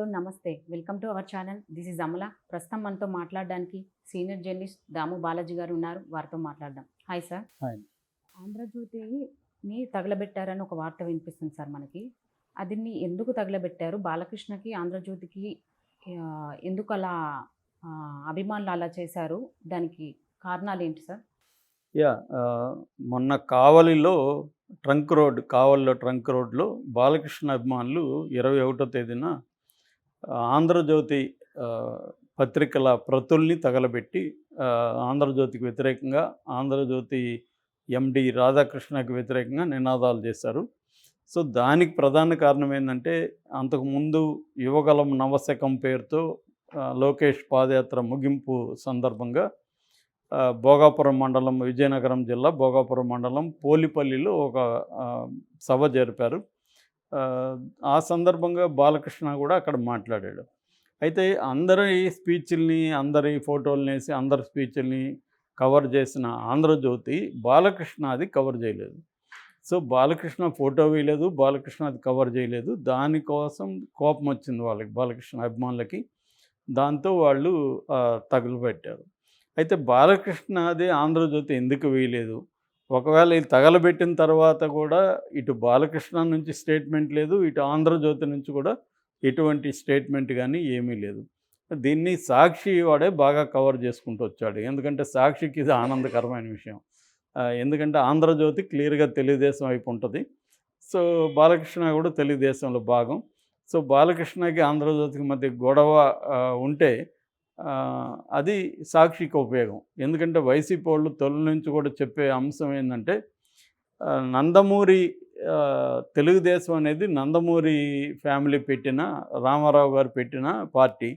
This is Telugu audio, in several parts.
హలో నమస్తే. Welcome to our channel. This is Amala. ప్రస్తుతం మనతో మాట్లాడడానికి సీనియర్ జర్నలిస్ట్ దాము బాలాజీ గారు ఉన్నారు. వారితో మాట్లాడదాం. Hi sir. ఆంధ్రజ్యోతిని తగలబెట్టారని ఒక వార్త వినిపిస్తుంది సార్ మనకి. అది మీ ఎందుకు తగలబెట్టారు? బాలకృష్ణకి ఆంధ్రజ్యోతికి ఎందుకు అలా అభిమానులు అలా చేశారు? దానికి కారణాలు ఏంటి సార్? యా మొన్న కావలిలో ట్రంక్ రోడ్ కావలిలో ట్రంక్ రోడ్లో బాలకృష్ణ అభిమానులు ఇరవై ఒకటో తేదీన ఆంధ్రజ్యోతి పత్రికల ప్రతుల్ని తగలబెట్టి ఆంధ్రజ్యోతికి వ్యతిరేకంగా ఆంధ్రజ్యోతి ఎండి రాధాకృష్ణకి వ్యతిరేకంగా నినాదాలు చేశారు. సో దానికి ప్రధాన కారణం ఏంటంటే అంతకుముందు యువగలం నవశకం పేరుతో లోకేష్ పాదయాత్ర ముగింపు సందర్భంగా భోగాపురం మండలం విజయనగరం జిల్లా భోగాపురం మండలం పోలిపల్లిలో ఒక సభ జరిపారు. ఆ, సందర్భంగా బాలకృష్ణ కూడా అక్కడ మాట్లాడాడు. అయితే అందరి స్పీచ్ల్ని అందరి ఫోటోలని వేసి అందరి స్పీచ్ల్ని కవర్ చేసిన ఆంధ్రజ్యోతి బాలకృష్ణ అది కవర్ చేయలేదు. సో బాలకృష్ణ ఫోటో వేయలేదు బాలకృష్ణ అది కవర్ చేయలేదు. దానికోసం కోపం వచ్చింది వాళ్ళకి బాలకృష్ణ అభిమానులకి. దాంతో వాళ్ళు తగులు తగులుపెట్టారు. అయితే బాలకృష్ణ అది ఆంధ్రజ్యోతి ఎందుకు వేయలేదు? ఒకవేళ ఇది తగలబెట్టిన తర్వాత కూడా ఇటు బాలకృష్ణ నుంచి స్టేట్మెంట్ లేదు ఇటు ఆంధ్రజ్యోతి నుంచి కూడా ఎటువంటి స్టేట్మెంట్ కానీ ఏమీ లేదు. దీన్ని సాక్షి వాడే బాగా కవర్ చేసుకుంటూ వచ్చాడు. ఎందుకంటే సాక్షికి ఇది ఆనందకరమైన విషయం. ఎందుకంటే ఆంధ్రజ్యోతి క్లియర్గా తెలుగుదేశం వైపు ఉంటుంది. సో బాలకృష్ణ కూడా తెలుగుదేశంలో భాగం. సో బాలకృష్ణకి ఆంధ్రజ్యోతికి మధ్య గొడవ ఉంటే అది సాక్షికి ఉపయోగం. ఎందుకంటే వైసీపీ వాళ్ళు తొలి నుంచి కూడా చెప్పే అంశం ఏంటంటే నందమూరి తెలుగుదేశం అనేది నందమూరి ఫ్యామిలీ పెట్టిన రామారావు గారు పెట్టిన పార్టీ.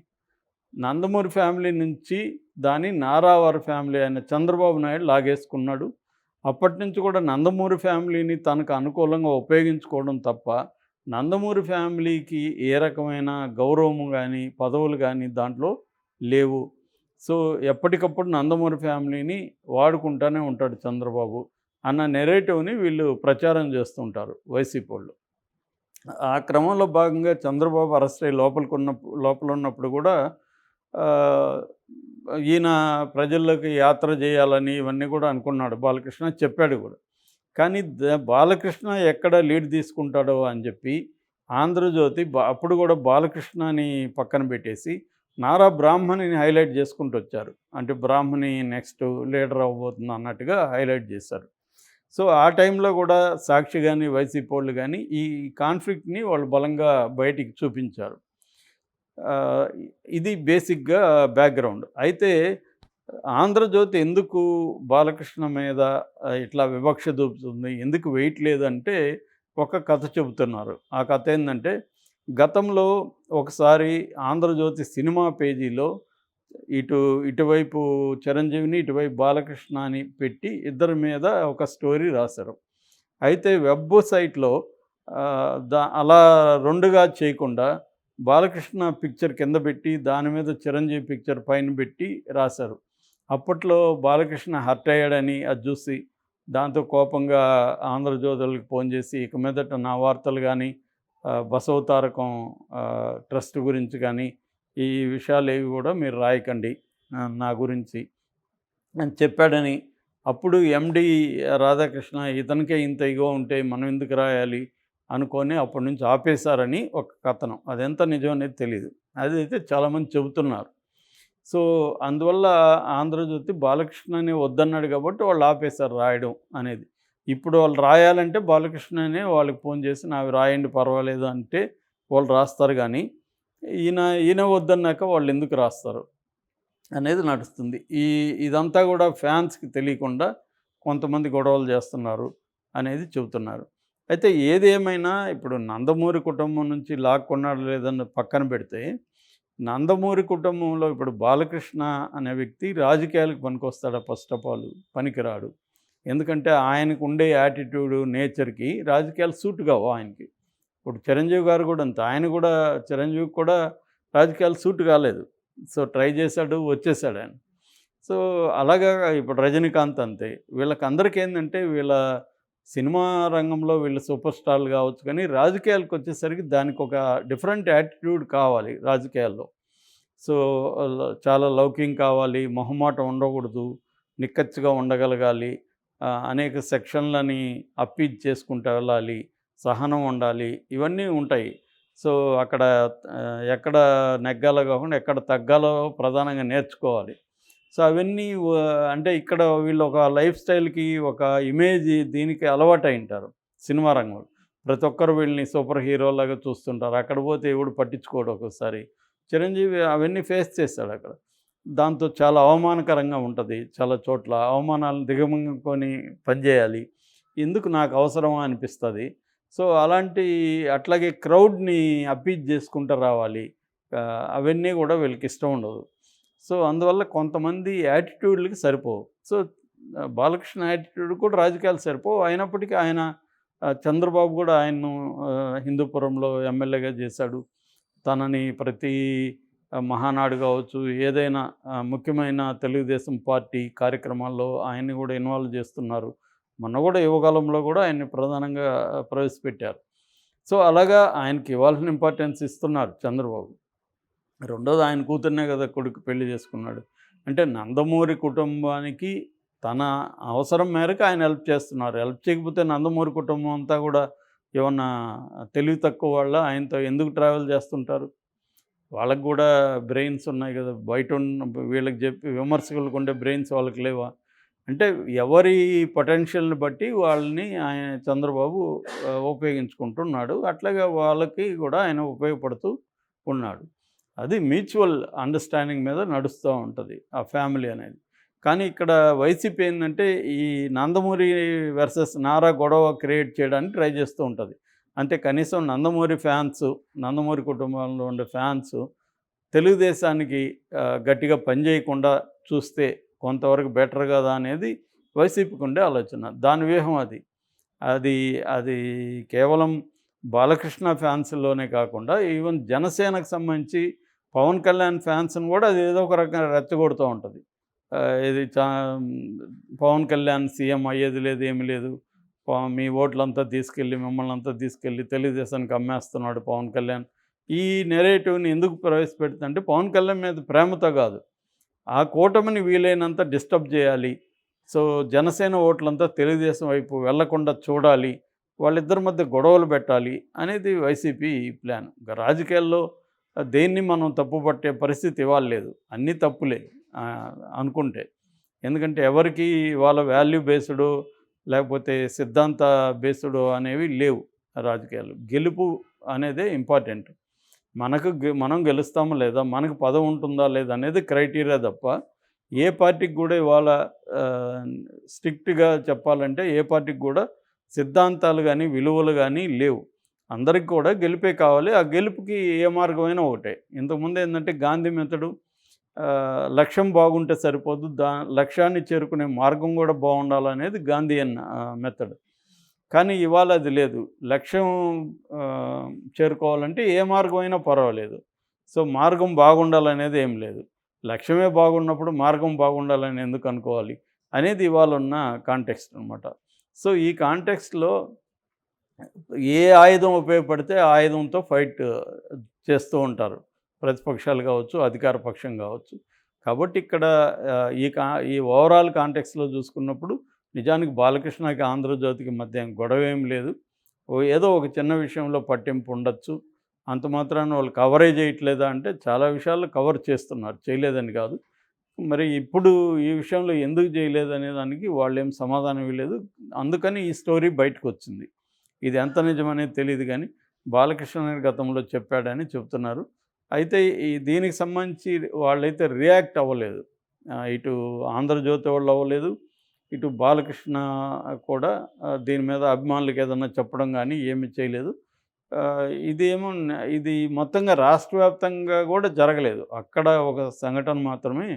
నందమూరి ఫ్యామిలీ నుంచి దాని నారావారి ఫ్యామిలీ అయిన చంద్రబాబు నాయుడు లాగేసుకున్నాడు. అప్పటి నుంచి కూడా నందమూరి ఫ్యామిలీని తనకు అనుకూలంగా ఉపయోగించుకోవడం తప్ప నందమూరి ఫ్యామిలీకి ఏ రకమైన గౌరవం కానీ పదవులు కానీ దాంట్లో లేవు. సో ఎప్పటికప్పుడు నందమూరి ఫ్యామిలీని వాడుకుంటూనే ఉంటాడు చంద్రబాబు అన్న నెరేటివ్ని వీళ్ళు ప్రచారం చేస్తుంటారు వైసీపీ వాళ్ళు ఆ క్రమంలో భాగంగా చంద్రబాబు అరెస్ట్ అయ్యి లోపలికి ఉన్న లోపల ఉన్నప్పుడు కూడా ఈయన ప్రజల్లోకి యాత్ర చేయాలని ఇవన్నీ కూడా అనుకున్నాడు. బాలకృష్ణ చెప్పాడు కూడా. కానీ బాలకృష్ణ ఎక్కడ లీడ్ తీసుకుంటాడో అని చెప్పి ఆంధ్రజ్యోతి అప్పుడు కూడా బాలకృష్ణని పక్కన పెట్టేసి నారా బ్రాహ్మణిని హైలైట్ చేసుకుంటూ వచ్చారు. అంటే బ్రాహ్మణి నెక్స్ట్ లీడర్ అవ్వబోతుంది అన్నట్టుగా హైలైట్ చేశారు. సో ఆ టైంలో కూడా సాక్షి కానీ వైసీపీ వాళ్ళు కానీ ఈ కాన్ఫ్లిక్ట్ని వాళ్ళు బలంగా బయటికి చూపించారు. ఇది బేసిక్గా బ్యాక్గ్రౌండ్. అయితే ఆంధ్రజ్యోతి ఎందుకు బాలకృష్ణ మీద ఇట్లా వివక్ష చూపుతుంది ఎందుకు వెయిట్ లేదంటే ఒక కథ చెబుతున్నారు. ఆ కథ ఏంటంటే గతంలో ఒకసారి ఆంధ్రజ్యోతి సినిమా పేజీలో ఇటు ఇటువైపు చిరంజీవిని ఇటువైపు బాలకృష్ణ అని పెట్టి ఇద్దరి మీద ఒక స్టోరీ రాశారు. అయితే వెబ్ సైట్లో దా అలా రెండుగా చేయకుండా బాలకృష్ణ పిక్చర్ కింద పెట్టి దాని మీద చిరంజీవి పిక్చర్ పైన పెట్టి రాశారు. అప్పట్లో బాలకృష్ణ హర్ట్ అయ్యాడని అది చూసి దాంతో కోపంగా ఆంధ్రజ్యోతులకు ఫోన్ చేసి ఇక మీదట నా వార్తలు కానీ బసవతారకం ట్రస్ట్ గురించి కానీ ఈ విషయాలు ఏవి కూడా మీరు రాయకండి నా గురించి. అని చెప్పాడని అప్పుడు ఎండి రాధాకృష్ణ ఇతనికే ఇంత ఇగో ఉంటే మనం ఎందుకు రాయాలి అనుకొని అప్పటి నుంచి ఆపేశారని ఒక కథనం. అదెంత నిజం అనేది తెలియదు అదైతే చాలామంది చెబుతున్నారు. సో అందువల్ల ఆంధ్రజ్యోతి బాలకృష్ణని వద్దన్నాడు కాబట్టి వాళ్ళు ఆపేశారు రాయడం అనేది. ఇప్పుడు వాళ్ళు రాయాలంటే బాలకృష్ణనే వాళ్ళకి ఫోన్ చేసి నావి రాయండి పర్వాలేదు అంటే వాళ్ళు రాస్తారు కానీ ఈయన ఈయన వద్దన్నాక వాళ్ళు ఎందుకు రాస్తారు అనేది నడుస్తుంది. ఈ ఇదంతా కూడా ఫ్యాన్స్కి తెలియకుండా కొంతమంది గొడవలు చేస్తున్నారు అనేది చెబుతున్నారు. అయితే ఏదేమైనా ఇప్పుడు నందమూరి కుటుంబం నుంచి లాక్కున్నాడు లేదని పక్కన పెడితే నందమూరి కుటుంబంలో ఇప్పుడు బాలకృష్ణ అనే వ్యక్తి రాజకీయాలకు పనికొస్తాడా? ఫస్ట్ ఆఫ్ ఆల్ పనికిరాడు. ఎందుకంటే ఆయనకు ఉండే యాటిట్యూడు నేచర్కి రాజకీయాలు సూట్ కావు ఆయనకి. ఇప్పుడు చిరంజీవి గారు కూడా అంత ఆయన కూడా చిరంజీవి కూడా రాజకీయాలు సూట్ కాలేదు. సో ట్రై చేశాడు వచ్చేసాడు ఆయన. సో అలాగా ఇప్పుడు రజనీకాంత్ అంతే. వీళ్ళకందరికీ ఏంటంటే వీళ్ళ సినిమా రంగంలో వీళ్ళు సూపర్ స్టార్లు కావచ్చు కానీ రాజకీయాలకు వచ్చేసరికి దానికి ఒక డిఫరెంట్ యాటిట్యూడ్ కావాలి రాజకీయాల్లో. సో చాలా లౌకింగ్ కావాలి మొహమాటం ఉండకూడదు నిక్కచ్చిగా ఉండగలగాలి అనేక సెక్షన్లని అప్పీజ్ చేసుకుంటూ వెళ్ళాలి సహనం ఉండాలి ఇవన్నీ ఉంటాయి. సో అక్కడ ఎక్కడ నెగ్గాలో కాకుండా ఎక్కడ తగ్గాలో ప్రధానంగా నేర్చుకోవాలి. సో అవన్నీ అంటే ఇక్కడ వీళ్ళు ఒక లైఫ్ స్టైల్కి ఒక ఇమేజ్ దీనికి అలవాటు అయి ఉంటారు సినిమా రంగంలో. ప్రతి ఒక్కరు వీళ్ళని సూపర్ హీరోలాగా చూస్తుంటారు. అక్కడ పోతే ఎవడు పట్టించుకోడు ఒకసారి చిరంజీవి అవన్నీ ఫేస్ చేస్తాడు అక్కడ. దాంతో చాలా అవమానకరంగా ఉంటుంది చాలా చోట్ల. అవమానాలను దిగమింగుకొని పనిచేయాలి ఎందుకు నాకు అవసరమా అనిపిస్తుంది. సో అలాంటి అట్లాగే క్రౌడ్ని అపీజ్ చేసుకుంటూ రావాలి. అవన్నీ కూడా వీళ్ళకి ఇష్టం ఉండదు. సో అందువల్ల కొంతమంది యాటిట్యూడ్లకి సరిపోవు. సో బాలకృష్ణ యాటిట్యూడ్ కూడా రాజకీయాలు సరిపోవు. అయినప్పటికీ ఆయన చంద్రబాబు కూడా ఆయన్ను హిందూపురంలో ఎమ్మెల్యేగా చేశాడు. తనని ప్రతి మహానాడు కావచ్చు ఏదైనా ముఖ్యమైన తెలుగుదేశం పార్టీ కార్యక్రమాల్లో ఆయన్ని కూడా ఇన్వాల్వ్ చేస్తున్నారు. మొన్న కూడా యువకాలంలో కూడా ఆయన్ని ప్రధానంగా ప్రవేశపెట్టారు. సో అలాగా ఆయనకి ఇవ్వాల్సిన ఇంపార్టెన్స్ ఇస్తున్నారు చంద్రబాబు. రెండోది ఆయన కూతుర్నే కదా కొడుకు పెళ్ళి చేసుకున్నాడు. అంటే నందమూరి కుటుంబానికి తన అవసరం మేరకు ఆయన హెల్ప్ చేస్తున్నారు. హెల్ప్ చేయకపోతే నందమూరి కుటుంబం అంతా కూడా ఏమన్నా తెలివి తక్కువ వాళ్ళ ఆయనతో ఎందుకు ట్రావెల్ చేస్తుంటారు? వాళ్ళకు కూడా బ్రెయిన్స్ ఉన్నాయి కదా. బయట ఉన్న వీళ్ళకి చెప్పి విమర్శకులకు ఉండే బ్రెయిన్స్ వాళ్ళకి లేవా? అంటే ఎవరి పొటెన్షియల్ని బట్టి వాళ్ళని ఆయన చంద్రబాబు ఉపయోగించుకుంటున్నాడు. అట్లాగే వాళ్ళకి కూడా ఆయన ఉపయోగపడుతూ ఉన్నాడు. అది మ్యూచువల్ అండర్స్టాండింగ్ మీద నడుస్తూ ఉంటుంది ఆ ఫ్యామిలీ అనేది. కానీ ఇక్కడ వైసీపీ ఏంటంటే ఈ నందమూరి వర్సెస్ నారా గొడవ క్రియేట్ చేయడానికి ట్రై చేస్తూ ఉంటుంది. అంటే కనీసం నందమూరి ఫ్యాన్స్ నందమూరి కుటుంబంలో ఉండే ఫ్యాన్స్ తెలుగుదేశానికి గట్టిగా పనిచేయకుండా చూస్తే కొంతవరకు బెటర్ కదా అనేది వైసీపీకి ఉండే ఆలోచన. దాని వ్యూహం అది. అది అది కేవలం బాలకృష్ణ ఫ్యాన్స్లోనే కాకుండా ఈవెన్ జనసేనకు సంబంధించి పవన్ కళ్యాణ్ ఫ్యాన్స్ని కూడా అది ఏదో ఒక రకంగా రెచ్చగొడుతూ ఉంటుంది. ఇది చా పవన్ కళ్యాణ్ సీఎం అయ్యేది లేదు ఏమీ లేదు. మీ ఓట్లంతా తీసుకెళ్ళి మిమ్మల్ని అంతా తీసుకెళ్ళి తెలుగుదేశానికి అమ్మేస్తున్నాడు పవన్ కళ్యాణ్. ఈ నెరేటివ్ని ఎందుకు ప్రవేశపెడుతుందంటే పవన్ కళ్యాణ్ మీద ప్రేమతో కాదు. ఆ కూటమిని వీలైనంత డిస్టర్బ్ చేయాలి. సో జనసేన ఓట్లంతా తెలుగుదేశం వైపు వెళ్ళకుండా చూడాలి. వాళ్ళిద్దరి మధ్య గొడవలు పెట్టాలి అనేది వైసీపీ ప్లాన్. ఇంకా రాజకీయాల్లో దేన్ని మనం తప్పు పట్టే పరిస్థితి ఇవ్వాలేదు అన్నీ తప్పులే అనుకుంటే. ఎందుకంటే ఎవరికి వాళ్ళ వాల్యూ బేస్డ్ లేకపోతే సిద్ధాంత బేస్డ్ అనేవి లేవు రాజకీయాలు. గెలుపు అనేదే ఇంపార్టెంట్. మనకు గె- మనం గెలుస్తాము లేదా మనకు పదవి ఉంటుందా లేదా అనేది క్రైటీరియా తప్ప ఏ పార్టీకి కూడా ఇవాళ స్ట్రిక్ట్గా చెప్పాలంటే ఏ పార్టీకి కూడా సిద్ధాంతాలు కానీ విలువలు కానీ లేవు. అందరికి కూడా గెలిపే కావాలి. ఆ గెలుపుకి ఏ మార్గమైనా ఒకటే. ఇంతకుముందు ఏంటంటే గాంధీ మెథడు లక్ష్యం బాగుంటే సరిపోదు. దా లక్ష్యాన్ని చేరుకునే మార్గం కూడా బాగుండాలనేది గాంధీయన్ మెథడ్. కానీ ఇవాళ అది లేదు. లక్ష్యం చేరుకోవాలంటే ఏ మార్గం అయినా పర్వాలేదు. సో మార్గం బాగుండాలనేది ఏం లేదు. లక్ష్యమే బాగున్నప్పుడు మార్గం బాగుండాలని ఎందుకు అనుకోవాలి అనేది ఇవాళ ఉన్న కాంటెక్స్ట్ అనమాట సో ఈ కాంటెక్స్ట్లో ఏ ఆయుధం ఉపయోగపడితే ఆయుధంతో ఫైట్ చేస్తూ ఉంటారు. ప్రతిపక్షాలు కావచ్చు అధికార పక్షం కావచ్చు. కాబట్టి ఇక్కడ ఈ కా ఈ ఓవరాల్ కాంటెక్స్లో చూసుకున్నప్పుడు నిజానికి బాలకృష్ణకి ఆంధ్రజ్యోతికి మధ్య గొడవ ఏం లేదు. ఏదో ఒక చిన్న విషయంలో పట్టింపు ఉండొచ్చు. అంత మాత్రాన వాళ్ళు కవరేజ్ చేయట్లేదా అంటే చాలా విషయాల్లో కవర్ చేస్తున్నారు. చేయలేదని కాదు. మరి ఇప్పుడు ఈ విషయంలో ఎందుకు చేయలేదు దానికి వాళ్ళు ఏం సమాధానం ఇవ్వలేదు. అందుకని ఈ స్టోరీ బయటకు వచ్చింది. ఇది ఎంత నిజమనేది తెలియదు కానీ బాలకృష్ణ గతంలో చెప్పాడని చెప్తున్నారు. అయితే ఈ దీనికి సంబంధించి వాళ్ళైతే రియాక్ట్ అవ్వలేదు. ఇటు ఆంధ్రజ్యోతి వాళ్ళు అవ్వలేదు. ఇటు బాలకృష్ణ కూడా దీని మీద అభిమానులకు ఏదన్నా చెప్పడం కానీ ఏమీ చేయలేదు. ఇదేమో ఇది మొత్తంగా రాష్ట్ర వ్యాప్తంగా కూడా జరగలేదు. అక్కడ ఒక సంఘటన మాత్రమే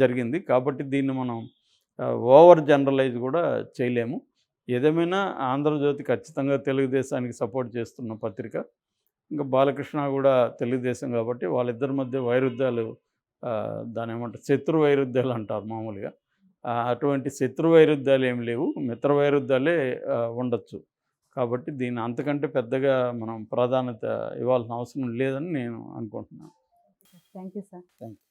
జరిగింది. కాబట్టి దీన్ని మనం ఓవర్ జనరలైజ్ కూడా చేయలేము. ఏదేమైనా ఆంధ్రజ్యోతి ఖచ్చితంగా తెలుగుదేశానికి సపోర్ట్ చేస్తున్న పత్రిక. ఇంకా బాలకృష్ణ కూడా తెలుగుదేశం కాబట్టి వాళ్ళిద్దరి మధ్య వైరుధ్యాలు దాని ఏమంటారు శత్రు వైరుధ్యాలు అంటారు మామూలుగా. అటువంటి శత్రు వైరుధ్యాలు ఏమి లేవు మిత్ర వైరుధ్యాలే ఉండొచ్చు. కాబట్టి దీన్ని అంతకంటే పెద్దగా మనం ప్రాధాన్యత ఇవ్వాల్సిన అవసరం లేదని నేను అనుకుంటున్నాను. Thank you sir. Thank you